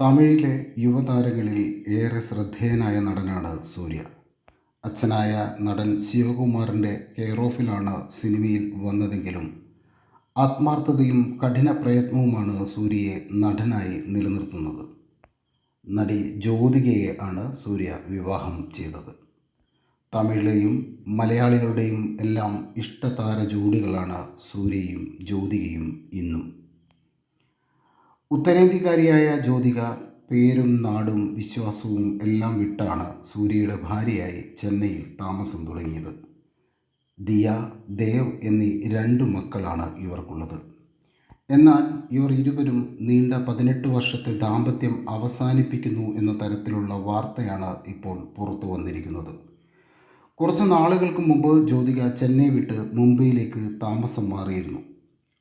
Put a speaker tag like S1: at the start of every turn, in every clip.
S1: തമിഴിലെ യുവതാരങ്ങളിൽ ഏറെ ശ്രദ്ധേയനായ നടനാണ് സൂര്യ. അച്ഛനായ നടൻ ശിവകുമാറിന്റെ കെയർ ഓഫിലാണ് സിനിമയിൽ വന്നതെങ്കിലും ആത്മാർത്ഥതയും കഠിന പ്രയത്നവുമാണ് സൂര്യയെ നടനായി നിലനിർത്തുന്നത്. നടി ജ്യോതികയെ ആണ് സൂര്യ വിവാഹം ചെയ്തത്. തമിഴിലെയും മലയാളികളുടെയും എല്ലാം ഇഷ്ടതാര ജോഡികളാണ് സൂര്യയും ജ്യോതികയും ഇന്നും. ഉത്തരേന്ത്യക്കാരിയായ ജ്യോതിക പേരും നാടും വിശ്വാസവും എല്ലാം വിട്ടാണ് സൂര്യയുടെ ഭാര്യയായി ചെന്നൈയിൽ താമസം തുടങ്ങിയത്. ദിയ ദേവ് എന്നീ രണ്ട് മക്കളാണ് ഇവർക്കുള്ളത്. എന്നാൽ ഇവർ ഇരുവരും നീണ്ട പതിനെട്ട് വർഷത്തെ ദാമ്പത്യം അവസാനിപ്പിക്കുന്നു എന്ന തരത്തിലുള്ള വാർത്തയാണ് ഇപ്പോൾ പുറത്തു വന്നിരിക്കുന്നത്. കുറച്ച് നാളുകൾക്ക് മുമ്പ് ജ്യോതിക ചെന്നൈ വിട്ട് മുംബൈയിലേക്ക് താമസം മാറിയിരുന്നു.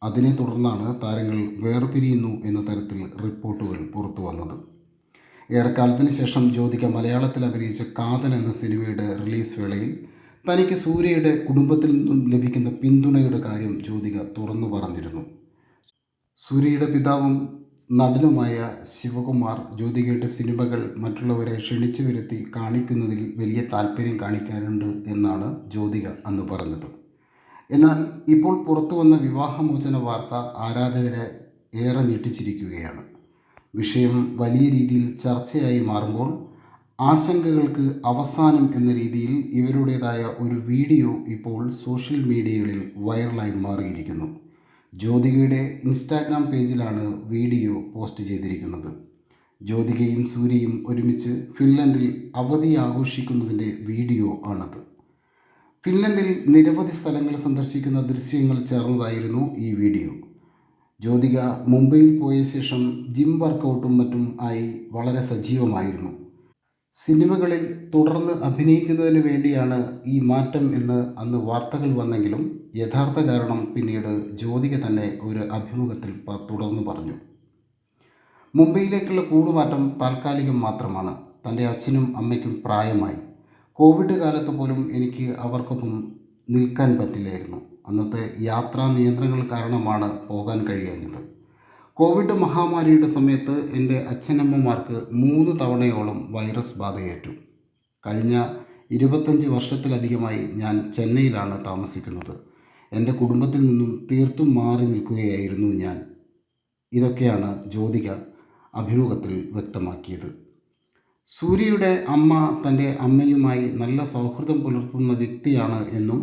S1: അതിനെ തുടർന്നാണ് താരങ്ങൾ വേർപിരിയുന്നു എന്ന തരത്തിൽ റിപ്പോർട്ടുകൾ പുറത്തു വന്നത്. ഏറെക്കാലത്തിന് ശേഷം ജ്യോതിക മലയാളത്തിൽ അഭിനയിച്ച കാതൽ എന്ന സിനിമയുടെ റിലീസ് വേളയിൽ തനിക്ക് സൂര്യയുടെ കുടുംബത്തിൽ നിന്നും ലഭിക്കുന്ന പിന്തുണയുടെ കാര്യം ജ്യോതിക തുറന്നു പറഞ്ഞിരുന്നു. സൂര്യയുടെ പിതാവും നടനുമായ ശിവകുമാർ ജ്യോതികയുടെ സിനിമകൾ മറ്റുള്ളവരെ ക്ഷണിച്ചു വരുത്തി കാണിക്കുന്നതിൽ വലിയ താല്പര്യം കാണിക്കാറുണ്ട് എന്നാണ് ജ്യോതിക അന്ന് പറഞ്ഞത്. എന്നാൽ ഇപ്പോൾ പുറത്തു വന്ന വിവാഹമോചന വാർത്ത ആരാധകരെ ഏറെ ഞെട്ടിച്ചിരിക്കുകയാണ്. വിഷയം വലിയ രീതിയിൽ ചർച്ചയായി മാറുമ്പോൾ ആശങ്കകൾക്ക് അവസാനം എന്ന രീതിയിൽ ഇവരുടേതായ ഒരു വീഡിയോ ഇപ്പോൾ സോഷ്യൽ മീഡിയകളിൽ വൈറലായി മാറിയിരിക്കുന്നു. ജ്യോതികയുടെ ഇൻസ്റ്റാഗ്രാം പേജിലാണ് വീഡിയോ പോസ്റ്റ് ചെയ്തിരിക്കുന്നത്. ജ്യോതികയും സൂര്യയും ഒരുമിച്ച് ഫിൻലൻഡിൽ അവധി ആഘോഷിക്കുന്നതിന്റെ വീഡിയോ ആണത്. ഫിൻലൻഡിൽ നിരവധി സ്ഥലങ്ങൾ സന്ദർശിക്കുന്ന ദൃശ്യങ്ങൾ ചേർന്നതായിരുന്നു ഈ വീഡിയോ. ജ്യോതിക മുംബൈയിൽ പോയ ശേഷം ജിം വർക്കൗട്ടും മറ്റും ആയി വളരെ സജീവമായിരുന്നു. സിനിമകളിൽ തുടർന്ന് അഭിനയിക്കുന്നതിന് വേണ്ടിയാണ് ഈ മാറ്റം എന്ന് അന്ന് വാർത്തകൾ വന്നെങ്കിലും യഥാർത്ഥ കാരണം പിന്നീട് ജ്യോതിക തന്നെ ഒരു അഭിമുഖത്തിൽ തുടർന്നു പറഞ്ഞു. മുംബൈയിലേക്കുള്ള കൂടുമാറ്റം താൽക്കാലികം മാത്രമാണ്. തന്റെ അച്ഛനും അമ്മയ്ക്കും പ്രായമായി. കോവിഡ് കാലത്ത് പോലും എനിക്ക് അവർക്കൊപ്പം നിൽക്കാൻ പറ്റില്ലായിരുന്നു. അന്നത്തെ യാത്രാ നിയന്ത്രണങ്ങൾ കാരണമാണ് പോകാൻ കഴിയാഞ്ഞത്. കോവിഡ് മഹാമാരിയുടെ സമയത്ത് എന്റെ അച്ഛനമ്മമാർക്ക് മൂന്ന് തവണയോളം വൈറസ് ബാധയേറ്റു. കഴിഞ്ഞ ഇരുപത്തഞ്ച് വർഷത്തിലധികമായി ഞാൻ ചെന്നൈയിലാണ് താമസിക്കുന്നത്. എന്റെ കുടുംബത്തിൽ നിന്നും തീർത്തും മാറി നിൽക്കുകയായിരുന്നു ഞാൻ. ഇതൊക്കെയാണ് ജ്യോതിക അഭിമുഖത്തിൽ വ്യക്തമാക്കിയത്. സൂര്യയുടെ അമ്മ തന്റെ അമ്മയുമായി നല്ല സൗഹൃദം പുലർത്തുന്ന വ്യക്തിയാണ് എന്നും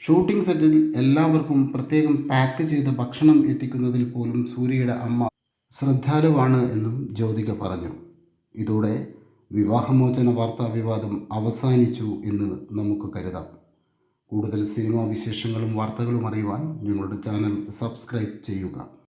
S1: ഷൂട്ടിംഗ് സെറ്റിൽ എല്ലാവർക്കും പ്രത്യേകം പാക്ക് ചെയ്ത ഭക്ഷണം എത്തിക്കുന്നതിൽ പോലും സൂര്യയുടെ അമ്മ ശ്രദ്ധാലുവാണ് എന്നും ജ്യോതിക പറഞ്ഞു. ഇതോടെ വിവാഹമോചന വാർത്താ വിവാദം അവസാനിച്ചു എന്ന് നമുക്ക് കരുതാം. കൂടുതൽ സിനിമാ വിശേഷങ്ങളും വാർത്തകളും അറിയുവാൻ ഞങ്ങളുടെ ചാനൽ സബ്സ്ക്രൈബ് ചെയ്യുക.